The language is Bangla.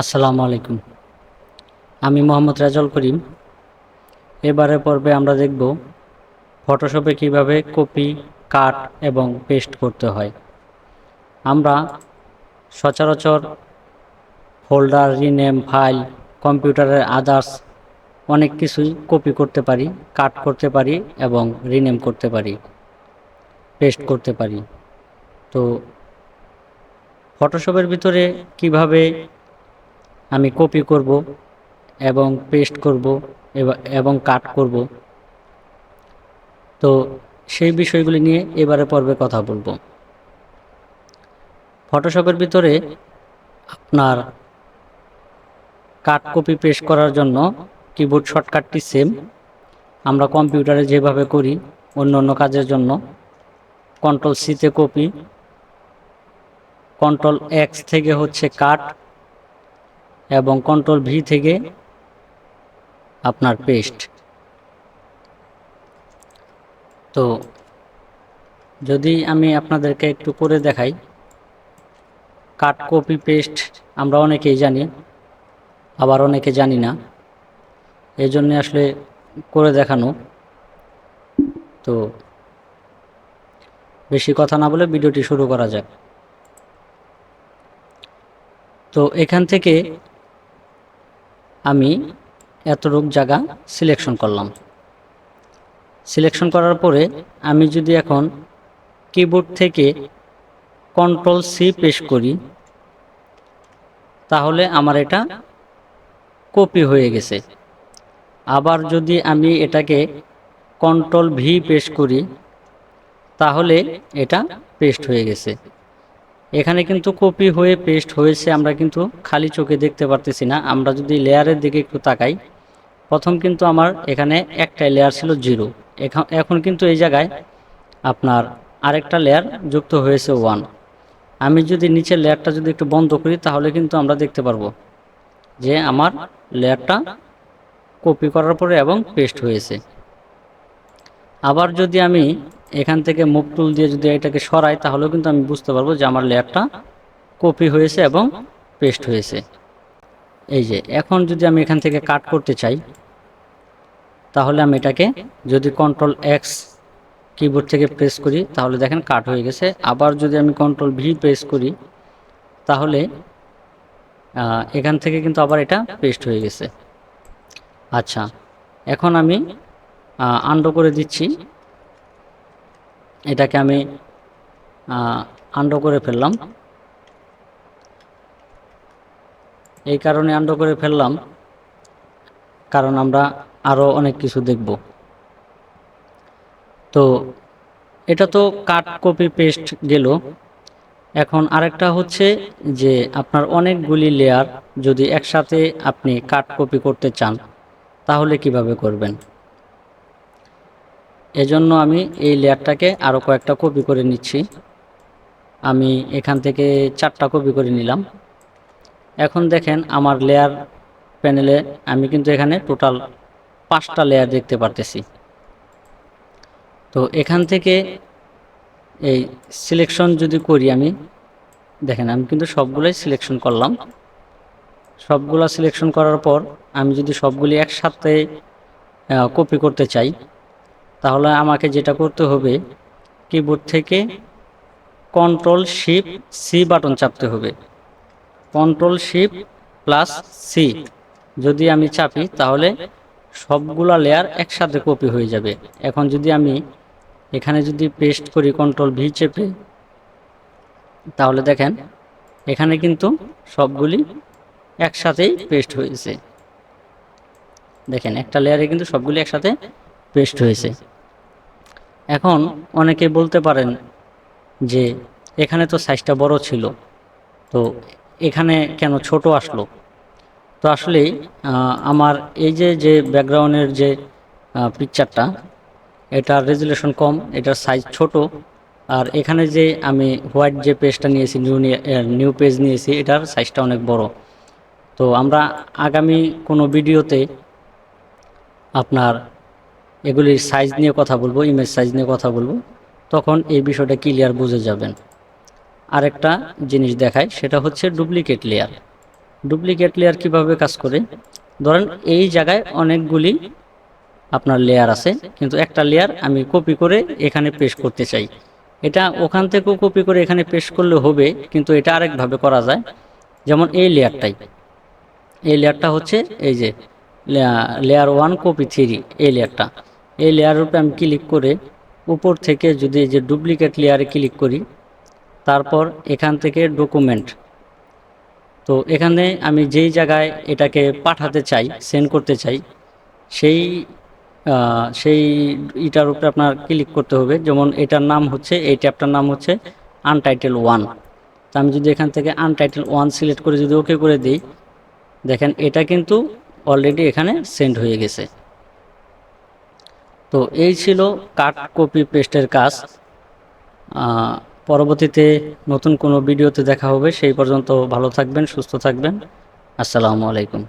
আসসালামু আলাইকুম। আমি মোহাম্মদ রাজল করিম। এবারে পর্বে আমরা দেখব ফটোশপে কীভাবে কপি কাট এবং পেস্ট করতে হয়। আমরা সচরাচর ফোল্ডার রিনেম ফাইল কম্পিউটারের আদার্স অনেক কিছুই কপি করতে পারি কাট করতে পারি এবং রিনেম করতে পারি পেস্ট করতে পারি। তো ফটোশপের ভিতরে কীভাবে আমি কপি করব এবং পেস্ট করব এবা- কাট করব। তো সেই বিষয়গুলি নিয়ে এবারে পর্বে কথা বলব। ফটোশপের ভিতরে আপনার কাট কপি পেস্ট করার জন্য কিবোর্ড শর্টকাটটি সেম আমরা কম্পিউটারে যেভাবে করি অন্য অন্য কাজের জন্য কন্ট্রোল সিতে কপি কন্ট্রোল এক্স থেকে হচ্ছে কাট এবং কন্ট্রোল ভি থেকে আপনার পেস্ট তো, যদি আমি আপনাদেরকে একটু করে দেখাই কাট কপি পেস্ট আমরা অনেকেই জানি, আবার অনেকে জানি না। এই জন্যে আসলে করে দেখানো। তো, বেশি কথা না বলে ভিডিওটি শুরু করা যাক। তো, এখান থেকে আমি এতটুক জায়গা সিলেকশন করলাম। সিলেকশন করার পরে আমি যদি এখন কিবোর্ড থেকে কন্ট্রোল সি পেশ করি, তাহলে আমার এটা কপি হয়ে গেছে। আবার যদি আমি এটাকে কন্ট্রোল ভি পেশ করি, তাহলে এটা পেস্ট হয়ে গেছে। এখানে কিন্তু কপি হয়ে পেস্ট হয়েছে, আমরা কিন্তু খালি চোখে দেখতে পারতেছি না। আমরা যদি লেয়ারের দিকে একটু তাকাই, প্রথম কিন্তু আমার এখানে একটাই লেয়ার ছিল জিরো। এখন কিন্তু এই জায়গায় আপনার আরেকটা লেয়ার যুক্ত হয়েছে ওয়ান। আমি যদি নিচের লেয়ারটা যদি একটু বন্ধ করি, তাহলে কিন্তু আমরা দেখতে পারব যে আমার লেয়ারটা কপি করার পরে এবং পেস্ট হয়েছে। আবার যদি আমি এখান থেকে মুভ টুল দিয়ে যদি এটাকে সরাই, তাহলেও কিন্তু আমি বুঝতে পারব যে আমার লেয়ারটা কপি হয়েছে এবং পেস্ট হয়েছে। এই যে, এখন যদি আমি এখান থেকে কাট করতে চাই, তাহলে আমি এটাকে যদি কন্ট্রোল এক্স কিবোর্ড থেকে প্রেস করি, তাহলে দেখেন কাট হয়ে গেছে। আবার যদি আমি কন্ট্রোল ভি প্রেস করি, তাহলে এখান থেকে কিন্তু আবার এটা পেস্ট হয়ে গেছে। আচ্ছা এখন আমি আন্ডো করে দিচ্ছি। এটাকে আমি আন্ডো করে ফেললাম। এই কারণে আন্ডো করে ফেললাম, কারণ আমরা আরও অনেক কিছু দেখব। তো এটা তো কাট, কপি, পেস্ট গেল। এখন আরেকটা হচ্ছে যে আপনার অনেকগুলি লেয়ার যদি একসাথে আপনি কাট, কপি করতে চান, তাহলে কীভাবে করবেন? এজন্য আমি এই লেয়ারটাকে আরও কয়েকটা কপি করে নিচ্ছি। আমি এখান থেকে চারটা কপি করে নিলাম। এখন দেখেন আমার লেয়ার প্যানেলে আমি কিন্তু এখানে টোটাল পাঁচটা লেয়ার দেখতে পারতেছি। তো এখান থেকে এই সিলেকশন যদি করি আমি, দেখেন আমি কিন্তু সবগুলোই সিলেকশন করলাম। সবগুলা সিলেকশন করার পর আমি যদি সবগুলি একসাথে কপি করতে চাই তাহলে আমাকে যেটা করতে হবে কিবোর্ড থেকে কন্ট্রোল শিপ সি বাটন চাপতে হবে। কন্ট্রোল শিপ প্লাস সি যদি আমি চাপি, তাহলে সবগুলা লেয়ার একসাথে কপি হয়ে যাবে। এখন যদি আমি এখানে যদি পেস্ট করি কন্ট্রোল ভি চেপে, তাহলে দেখেন, এখানে কিন্তু সবগুলি একসাথেই পেস্ট হয়েছে। দেখেন, একটা লেয়ারে কিন্তু সবগুলি একসাথে পেস্ট হয়েছে। এখন অনেকে বলতে পারেন যে এখানে তো সাইজটা বড় ছিল, তো এখানে কেন ছোট আসলো? তো আসলে আমার এই যে যে ব্যাকগ্রাউন্ডের যে পিকচারটা এটার রেজুলেশন কম, এটার সাইজ ছোট, আর এখানে যে আমি হোয়াইট যে পেজটা নিয়েছি নিউ নিউ পেজ নিয়েছি, এটার সাইজটা অনেক বড়। তো আমরা আগামী কোনো ভিডিওতে আপনার এগুলির সাইজ নিয়ে কথা বলব ইমেজ সাইজ নিয়ে কথা বলব, তখন এই বিষয়টা ক্লিয়ার বুঝে যাবেন। আরেকটা জিনিস দেখায় সেটা হচ্ছে ডুপ্লিকেট লেয়ার ডুপ্লিকেট লেয়ার কীভাবে কাজ করে? ধরেন এই জায়গায় অনেকগুলি আপনার লেয়ার আছে, কিন্তু একটা লেয়ার আমি কপি করে এখানে পেশ করতে চাই। এটা ওখান থেকেও কপি করে এখানে পেশ করলে হবে, কিন্তু এটা আরেকভাবে করা যায়। যেমন এই লেয়ারটাই এই লেয়ারটা হচ্ছে এই যে লেয়ার ওয়ান কপি থ্রি এই লেয়ারটা এই লেয়ারের উপরে আমি ক্লিক করে উপর থেকে যদি যে ডুপ্লিকেট লেয়ারে ক্লিক করি, তারপর এখান থেকে ডকুমেন্ট তো এখানে আমি যেই জায়গায় এটাকে পাঠাতে চাই সেন্ড করতে চাই, সেই সেই ইটার উপরে আপনার ক্লিক করতে হবে। যেমন এটার নাম হচ্ছে, এই ট্যাবটার নাম হচ্ছে আনটাইটেল ওয়ান তো আমি যদি এখান থেকে আনটাইটেল ওয়ান সিলেক্ট করে যদি ওকে করে দিই, দেখেন এটা কিন্তু অলরেডি এখানে সেন্ড হয়ে গেছে। তো এই ছিল কাট কপি পেস্টের কাজ। পরবর্তীতে নতুন কোনো ভিডিওতে দেখা হবে। সেই পর্যন্ত ভালো থাকবেন, সুস্থ থাকবেন। আসসালামু আলাইকুম।